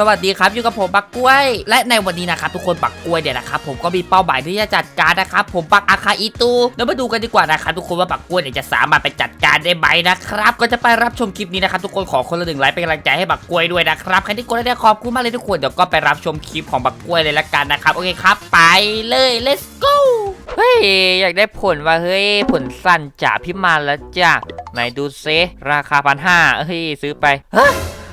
สวัสดีครับอยู่กับผมปักกล้วย และในวันนี้นะครับทุกคนปักกล้วยเนี่ยนะครับผมก็มีเป้าหมายที่จะจัดการนะครับผมปักอาคาอิตูแล้วมาดูกันดีกว่านะครับทุกคนว่าปักกล้วยเนี่ยจะสามารถไปจัดการได้ไหมนะครับก็จะไปรับชมคลิปนี้นะครับทุกคนขอคนละหนึ่งไลค์เป็นกำลังใจให้ปักกล้วยด้วยนะครับใครที่กดได้ขอบคุณมากเลยทุกคนเดี๋ยวก็ไปรับชมคลิปของปักกล้วยเลยละกันนะครับโอเคครับไปเลย let's go เฮ้ยอยากได้ผลว่าเฮ้ยผลสั้นจ่าพิมานแล้วจ้ะไหนดูเซราคาพันห้าเฮ้ยซื้อไปฮะ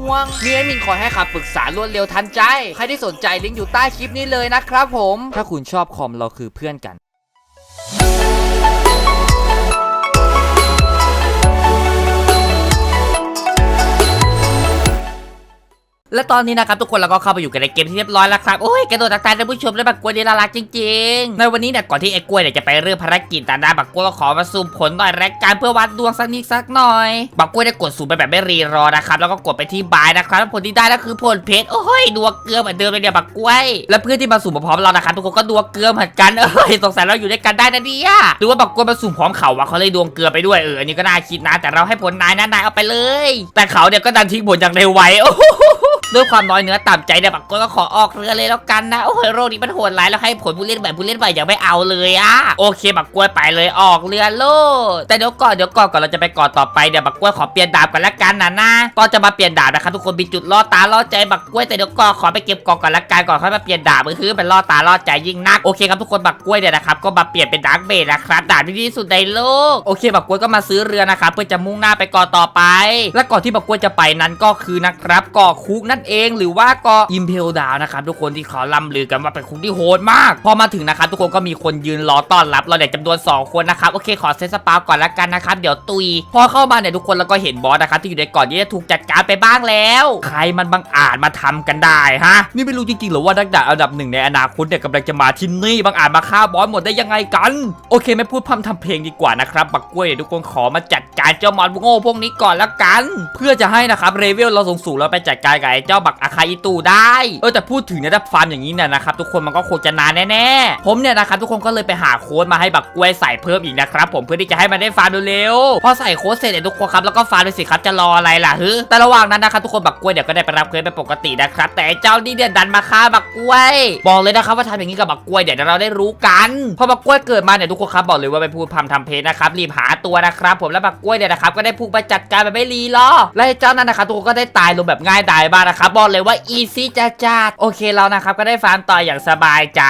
ห่วงมีแอดมินขอให้คำปรึกษารวดเร็วทันใจ ใครที่สนใจลิงก์อยู่ใต้คลิปนี้เลยนะครับผม ถ้าคุณชอบคอมเราคือเพื่อนกัน และตอนนี้นะครับทุกคนเราก็เข้าไปอยู่กันในเกมที่เรียบร้อยแล้วครับโอ้ยกระโดดตักทายท่านผู้ชมและบักกล้วยนี่น่ารักจริงๆ ในวันนี้เนี่ยก่อนที่ไอ้กล้วยเนี่ยจะไปเริ่มภารกิจตาหน้าบักกล้วยก็ขอมาสุ่มผลหน่อยแรกการเพื่อวัดดวงสักนิดสักหน่อยบักกล้วยได้กดสุ่มไปแบบไม่รีรอนะครับแล้วก็กดไปที่บายนะครับผลที่ได้ก็คือผลเพชรโอ้ยดวงเกลือเหมือนเดิมเลยเนี่ยบักกล้วย และเพื่อนที่มาสุ่มมาพร้อมเรานะครับทุกคนก็ดวงเกลือเหมือนกันเอ้ยสงสัยเราอยู่ด้วยกันได้นะเนี่ยหรือว่าบักกล้วยมาสุ่มพร้อมเขาวะเขาเลยดวงเกลือไปด้วยเอออันนี้ก็น่าคิดนะแต่เราให้ผลนายนะนายเอาไปเลย แต่เขาเนี่ยก็ดันทิ้งผลอย่างเร็วไวโอ้ ด้วยความน้อยเนื้อต่ำใจเนี่ยบักกล้วยก็ขอออกเรือเลยแล้วกันนะโอ้ยโรคนี้มันโหดร้ายแล้วให้ผลผู้เล่นแบบผู้เล่นใหม่ยังไม่เอาเลยอะโอเคบักกล้วยไปเลยออกเรือโลดแต่เดี๋ยวก่อนเดี๋ยวก่อนก่อนเราจะไปก่อนต่อไปเดี๋ยวบักกล้วยขอเปลี่ยนดาบกันละกันนะนะตอนจะมาเปลี่ยนดาบนะครับทุกคนมีจุดล่อตาล่อใจบักกล้วยแต่เดี๋ยวก่อนขอไปเก็บก่องก่อนละกันก่อนค่อยมาเปลี่ยนดาบมือคือเป็นล่อตาล่อใจยิ่งนักโอเคครับทุกคนบักกล้วยเนี่ยนะครับก็มาเปลี่ยนเป็นดาร์กเบดนะครับดาบที่ดีที่สุดในโลกโอเคบักกล้วยก็มาซื้อเรือนะครับเพื่อจะมุ่งหน้าไปก่อนต่อไป และก่อนที่บักกล้วยจะไปนั้นก็คือนะครับกาะคุกนั่นเองหรือว่ากาะอิมเพลดาวนะครับทุกคนที่เขาล่ำลือกันว่าเป็นคุกที่โหดมาก พอมาถึงนะครับทุกคนก็มีคนยืนรอต้อนรับเราเนี่ยจำนวน 2 คนนะครับโอเคขอเซตสปาก่อนละกันนะครับเดี๋ยวตุย พอเข้ามาเนี่ยทุกคนแล้วก็เห็นบอสนะครับที่อยู่ในกาะนี้จะถูกจัดการไปบ้างแล้ว ใครมันบังอาจมาทำกันได้ฮะนี่ไม่รู้จริงๆหรือว่านักดาบอันดับหนึ่งในอนาคตเนี่ยกำลังจะมาที่นี่บังอาจมาฆ่าบอสหมดได้ยังไงกัน โอเคไม่พูดพร่ำทำเพลงดีกว่านะครับบักกล้วยเนี่ยทุกคนขอมาจัดการเจ้ามอนโง่พวกนี้ก่อนละกัน เพื่อจะให้นะครับเรเวลเราสูงๆแล้วไปจัดการกับไอ้เจ้าบักอาคาอิตูได้ เออแต่พูดถึงเนี่ยถ้าฟาร์มอย่างนี้เนี่ยนะครับทุกคนมันก็คงจะนานแน่ๆ ผมเนี่ยนะครับทุกคนก็เลยไปหาโค้ดมาให้บักกล้วยใส่เพิ่มอีกนะครับผมเพื่อที่จะให้มันได้ฟาร์มเร็วๆพอใส่โค้ดเสร็จเนี่ยทุกคนครับแล้วก็ฟาร์มไปสิครับจะรออะไรล่ะฮึแต่ระหว่างนั้นนะครับทุกคนบักกล้วยเดี๋ยวก็ได้ไปรับเควสเป็นปกตินะครับแต่เจ้านี่เนี่ยดันมาฆ่าบักกล้วย บอกเลยนะครับว่าทำอย่างนี้กับบักกล้วยเดี๋ยวเราได้รู้กันพอบักกล้วยเกิดมาเนี่ยทุกคนครับบอกเลยว่าไปพูดพำทำเพลนะครับรีบหาตัวนะครับผมแล้วบักกล้วยเนี่ยนะครับก็ได้พุ่งไปจัดการแบบไม่รีรอและเจ้านั่นนะครับทุกคนก็ได้ตายลงแบบง่ายดายบ้างนะครับบอกเลยว่าอีซี่จ้าจ้าโอเคเรานะครับก็ได้ฟาร์มต่ออย่างสบายใจ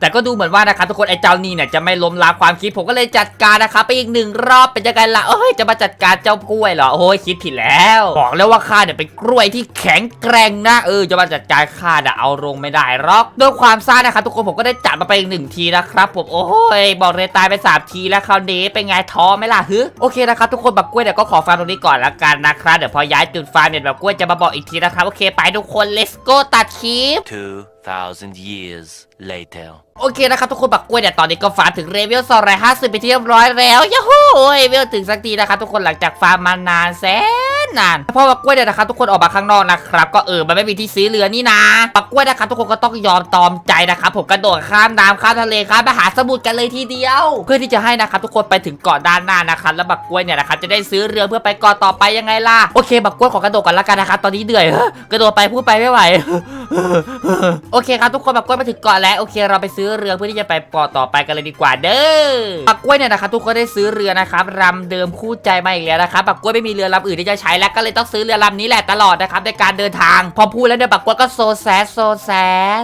แต่ก็ดูเหมือนว่านะครับทุกคนไอ้เจ้านี่เนี่ยจะไม่ล้มล้างความคิดผมก็เลยจัดการนะครับไปอีกหนึ่งรอบเป็นยังไงล่ะเอ้ยจะมาจัดการเจ้ากล้วยเหรอโอ้ยคิดผิดแล้ว บอกแล้วว่าข้าเนี่ยเป็นกล้วยที่แข็งแกร่งนะเออจะมาจัดการข้าเนี่ยเอาลงไม่ได้หรอกด้วยความซ่านะครับทุกคนผมก็ได้จัดมาไปอีกหนึ่งทีนะครับผมโอ้ยบอกเลยตายไปสามทีแล้วคราวนี้เป็นไงท้อไหมล่ะฮึโอเคนะครับทุกคนแบบกล้วยเดี๋ยก็ขอฟาร์มตรงนี้ก่อนละกันนะครับเดี๋ยวพอย้ายจุดฟาร์มเนี่ยแบบกล้วยจะมาบอกอีกทีนะครับโอเคไปทุกคน let's go ตัดคลิป 2,000 years later. โอเคนะครับทุกคนบักกล้วยเนี่ยตอนนี้ก็ฟาร์มถึงเลเวล250ไปที่เรียบร้อยแล้วยาฮูเวลถึงสักทีนะครับทุกคนหลังจากฟาร์มมานานแสน นานพอปักกล้วยเนี่ยนะครับทุกคนออกมาข้างนอกนะครับก็เออมันไม่มีที่ซื้อเรือนี่นะปักกล้วยนะครับทุกคนก็ต้องยอมตอมใจนะครับผมกระโดดข้ามน้ำข้ามทะเลข้ามมหาสมุทรกันเลยทีเดียว เพื่อที่จะให้นะครับทุกคนไปถึงเกาะด้านหน้านะครับแล้วปักกล้วยเนี่ยนะครับจะได้ซื้อเรือเพื่อไปเกาะต่อไปยังไงล่ะโอเคปักกล้วยขอกระโดดก่อนละกันนะครับตอนนี้เหนื่อยกระโดดไปพูดไปไม่ไหว โอเคครับทุกคนบักกล้วยมาถึงเกาะแล้วโอเคเราไปซื้อเรือเพื่อที่จะไปเกาะต่อไปกันเลยดีกว่าเด้อบักกล้วยเนี่ยนะครับทุกคนได้ซื้อเรือนะครับลำเดิมคู่ใจมาอีกแล้วนะครับบักกล้วยไม่มีเรือลำอื่นที่จะใช้แล้วก็เลยต้องซื้อเรือลำนี้แหละตลอดนะครับในการเดินทาง พอพูดแล้วเนี่ยบักกล้วยก็โซแซโซแซ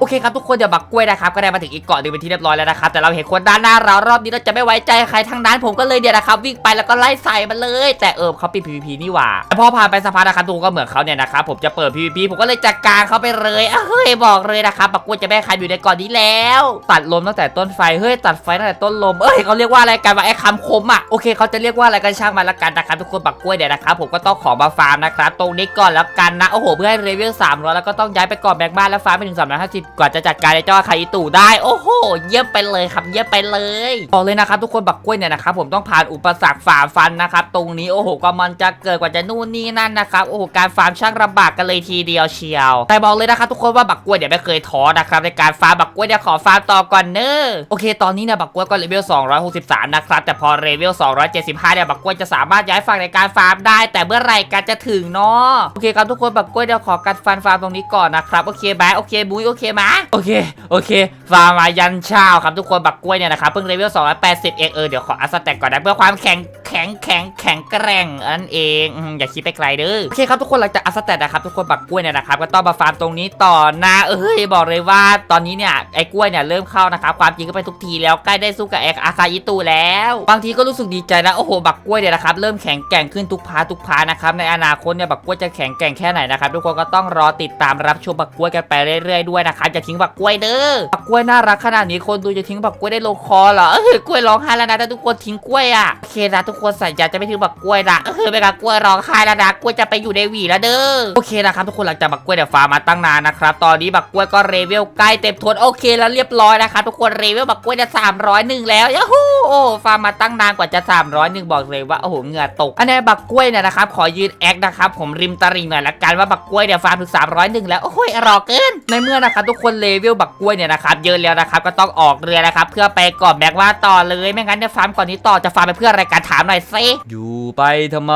โอเคครับทุกคนเดี๋ยวบักกล้วยนะครับก็ได้มาถึงอีกเกาะหนึ่งเป็นที่เรียบร้อยแล้วนะครับแต่เราเห็นคนด้านหน้าเรารอบนี้เราจะไม่ไว้ใจใครทั้งนั้นผมก็เลยเดี๋ยวนะครับวิ่งไปแล้วก็ไล่ใส่มันเลย แต่เออเขาปิด PVP นี่หว่าพอผ่านไปสักพักนะครับทุกคนก็เหมือนเขาเนี่ยนะครับผมจะเปิด PVP ผมก็เลยจัดการเขาไปเลยเฮ้ยบอกเลยนะครับบักกล้วยจะไม่ให้ใครอยู่ในก่อนนี้แล้ว ตัดลมตั้งแต่ต้นไฟเฮ้ยตัดไฟตั้งแต่ต้นลมเอ้ยเขาเรียกว่าอะไรกันวะไอ้คำคมอะโอเคเขาจะเรียกว่าอะไรกันช่างมันละกันนะครับทุกคนบักกล้วยเนี่ยนะครับผมก็ต้องขอมาฟาร์มนะครับตรงนี้ก่อนแล้วกันนะโอ้โหเพื่อให้เลเวล300แล้วก็ต้องย้ายไปก่อนแบกบ้านแล้วฟาร์มไปถึง350กว่าจะจัดการไอ้เจ้าคาอิตู่ได้โอ้โหเยี่ยมไปเลยครับเยี่ยมไปเลยบอกเลยนะครับทุกคนบักกล้วยเนี่ยนะครับผมต้องผ่านอุปสรรคฝ่าฟันนะครับตรงนี้โอ้โหก็มันจะเกิดกว่าจะนู่นนี่นั่นนะครับโอ้โหการฟาร์มช่างลำบากกันเลยทีเดียวเชียว แต่บอกเลยนะครับทุกคนว่าบักกล้วยเนี่ยไม่เคยท้อนะครับในการฟาร์มบักกล้วยเนี่ยขอฟาร์มต่อก่อนเนอะโอเค ตอนนี้เนี่ยบักกล้วยก็เลเวล263 นะครับ แต่พอเลเวล275 เนี่ยบักกล้วยจะสามารถย้ายฝั่งในการฟาร์มได้ แต่เมื่อไหร่กันจะถึงเนาะโอเคครับทุกคนบักกล้วยเดี๋ยวขอกัดฟันฟาร์มตรงนี้ก่อนนะครับโอเคไหมโอเคบุ้ยโอเคไหมโอเคโอเค ฟาร์มมายันเช้าครับทุกคนบักกล้วยเนี่ยนะครับเพิ่งเลเวล280เองเออเดี๋ยวขออัสแต็กก่อนนะเพื่อความแข็งแข็งแข็งแข็งแกร่งอันเองอืมอย่าคิดไปไกลเด้อโอเคครับทุกคนหลังจากอัสแต็กนะครับทุกคนบักกล้วยเนี่ยนะครับก็ต้องมาฟาร์มตรงนี้ต่อนะเอ้ยบอกเลยว่าตอนนี้เนี่ยไอ้กล้วยเนี่ยเริ่มเข้านะครับความจริงก็ไปทุกทีแล้วใกล้ได้สู้กับไอ้อาคาอิตูแล้ว บางทีก็รู้สึกดีใจนะโอ้โหบักกล้วยเนี่ยนะครับเริ่มแข็งแกร่งขึ้นทุกพาร์ททุกพาร์ทนะครับในอนาคตเนี่ยบักกล้วยจะแข็งแกร่งแค่ไหนนะครับทุกคนก็ต้องรอติดตามรับชมบักกล้วยกันไปเรื่อยๆด้วยนะครับอย่าทิ้งบักกล้วยเด้อบักกล้วยน่ารักขนาดนี้คนดูจะทิ้งบักกล้วยได้ลงคอเหรอเออกล้วยร้องไห้แล้วนะถ้าทุกคนทิ้งกล้วยอะโอเคนะทุกคนสัญญาจะไม่ทิ้งบักกล้วยนะเออไม่กับกล้วยร้องไห้แล้วนะกล้วยจะไปอยู่ในหวีแล้วเด้อโอเคนะครับทุกคนหลังจากบักกล้วยเนี่ยฟาร์มมาตั้งนานนะครับตอนนี้บักกล้วยก็เลเวลใกล้เต็มทนโอเคแล้วเรียบร้อยนะครับทุกคนเลเวลบักกล้วยจะ301แล้วยาฮูโอ้ฟาร์มมาตั้งนานกว่าจะ301บอกเลยว่าโอ้โหเหงื่อตกอันนี้บักกล้วยเนี่ยนะครับขอยืนแอคนะครับผมริมตลิ่งหน่อยละกันว่าบักกล้วยเนี่ยฟาร์มถึง301แล้วโอ้ยรอเกินในเมื่อนะครับทุกคนเลเวลบักกล้วยเนี่ยนะครับเยอะแล้วนะครับก็ต้องออกเรือนะครับเพื่อไปก่อนแบกว่าต่อเลยไม่งั้นเนี่ยฟาร์มก่อนนี้ต่อจะฟาร์มไปเพื่ออะไรกันถามหน่อยซิอยู่ไปทำไม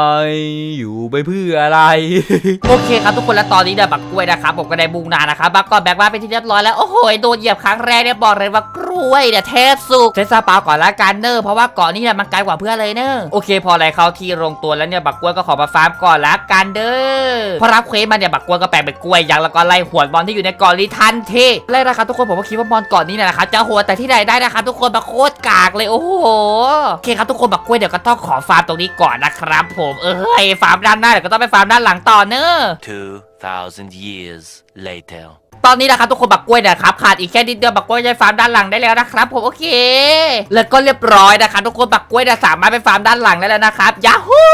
อยู่ไปเพื่ออะไร โอเคครับทุกคนและตอนนี้เนี่ยบักกล้วยนะครับผมก็ได้บุงนานะครับบักก่อนแบกว่าเป็นที่เรียบร้อยแล้วโอ้โหโดนเหยียบครั้งแรกเนี่ยบอกเลยว่ากล้วยเนี่ยเทพสุดเซซาเปาก่อนละกันเนอะเพราะว่าเกาะนี้เนี่ยมันไกลกว่าเพื่อนเลยเนอะโอเค พออะไรเข้าที่ลงตัวแล้วเนี่ยบักกล้วยก็ขอมาฟาร์มก่อนละกันเด้อพอรับเควสมาเนี่ยบักกล้วยก็แปลงเป็นกล้วยยักษ์แล้วก็ไล่หวดบอลที่อยู่ในเกาะนี้ทันทีแรกนะครับทุกคนผมก็คิดว่าบอลเกาะนี้เนี่ยนะครับจะโหดแต่ที่ไหนได้นะครับทุกคนบักโคตรกากเลยโอ้โหโอเคครับทุกคนบักกล้วยเดี๋ยวก็ต้องขอฟาร์มตรงนี้ก่อนนะครับผมเอ้ยฟาร์มด้านหน้าเดี๋ยวก็ต้องไปฟาร์มด้านหลังต่อเนอะ 2,000 years later. ตอนนี้นะครับทุกคนบักกล้วยเนะครับขาดอีกแค่นิดเดียวบักกล้วยจะฟาร์มด้านหลังได้แล้วนะครับผมโอเค แล้วก็เรียบร้อยนะครับทุกคนบักกล้วยเนี่ยสามารถไปฟาร์มด้านหลังได้แล้วนะครับยาฮู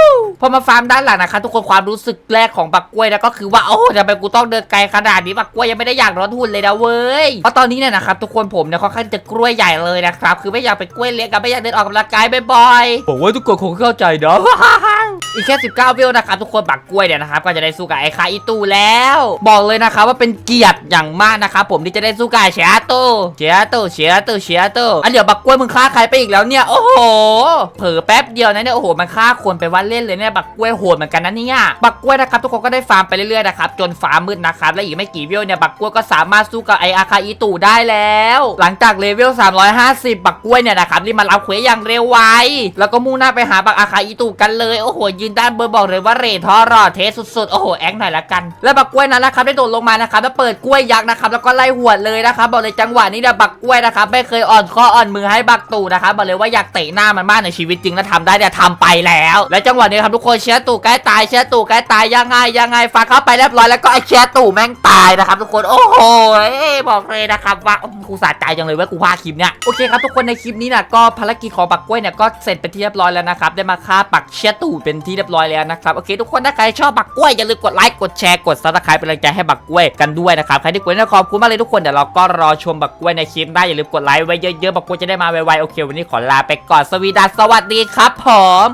พอมาฟาร์มด้านหลังนะครับทุกคนความรู้สึกแรกของบักกล้วยนะก็คือว่าโอ้ทำไมกูต้องเดินไกลขนาดนี้บักกล้วยยังไม่ได้อยากร้อนหุ่นเลยนะเว้ยเพราะตอนนี้เนี่ยนะครับทุกคนผมเนี่ยค่อนข้างจะกล้วยใหญ่เลยนะครับคือไม่อยากเป็นกล้วยเล็กกับไม่อยากเดินออกกำลังกายบ่อยๆผมว่าทุกคนคงเข้าใจเนาะอีกแค่ 19วิวนะครับทุกคนบักกล้วยเนี่ยนะครับก็จะได้สู้กับไอ้คาอิตูแล้ว บอกเลยนะครับว่าเป็นเกียรติอย่างมากนะครับผมที่จะได้สู้กับเชียโตเชียโตเชียโตเชียโตอันเดี๋ยวบักกล้วยมึงฆ่าใครไปอีกแล้วเนี่ย โอ้โห เผลอแป๊บเดียวนะเนี่ยโอ้โหมันฆ่าคนไปว่าเล่นเลยเนี่ยบักกล้วยโหดเหมือนกันนะเนี่ยบักกล้วยนะครับทุกคนก็ได้ฟาร์มไปเรื่อยๆนะครับจนฟ้ามืดนะครับและอีกไม่กี่วิวเนี่ยบักกล้วยก็สามารถสู้กับไออาคาอิตูได้แล้ว หลังจากเลเวล 350 บักกล้วยเนี่ยนะครับรีบมารับเควสอย่างเร็วไวแล้วก็มุ่งหน้าไปหาบักอาคาอิตูกันเลยโอ้โหยืนด้านบนบอกเลยว่าเรททอรอเทสสุดๆโอ้โหแอคหน่อยละกัน แล้วบักกล้วยนั้นนะครับได้โดดลงมานะครับแล้วเปิดกล้วยยักษ์นะครับแล้วก็ไล่หวดเลยนะครับบอกเลยจังหวะนี้เนี่ยบักกล้วยนะครับไม่เคยอ่อนข้ออ่อนมือให้บักตู่นะครับบอกเลยว่าอยากเตะหน้ามันมากในชีวิตจริงแล้วทำได้เนี่ยทำไปแล้ว และจังหวะนี้ครับทุกคนเชียร์ตู่ใกล้ตายเชียร์ตู่ใกล้ตายยังไงยังไงฟันเข้าไปเรียบร้อยแล้วก็ไอเชียร์ตู่แม่งตายนะครับทุกคนโอ้โหบอกเลยนะครับว่ากูสะใจจังเลยว่ากูพาคลิปเนี่ยโอเคครับทุกคนในคลิปนี้นี่ยก็ภารกิจของบักกล้วยเนี่ยก็เสร็จเป็นที่เรียบร้อยแล้วนะครับได้มาฆ่าปักเชียร์ตู่เป็นที่เรียบร้อยแล้วนะครับโอเคทุกคนถ้าใครชอบบักกล้วยอย่าลืมกดไลค์กดแชร์กดซับสไครป์เป็นกำลังใจให้บักกล้วยกันด้วยนะครับรที่กดนะขอบคุณมากเลยทุกคนเดี๋ยวเราก็รอชมบักกล้วยในคลิปได้อย่าลืมกดไลค์ไว้เยอะๆบักกล้วยจะได้มาไวๆโอเค วันนี้ขอลาไปก่อนสวีดัสสวัสดีครับผม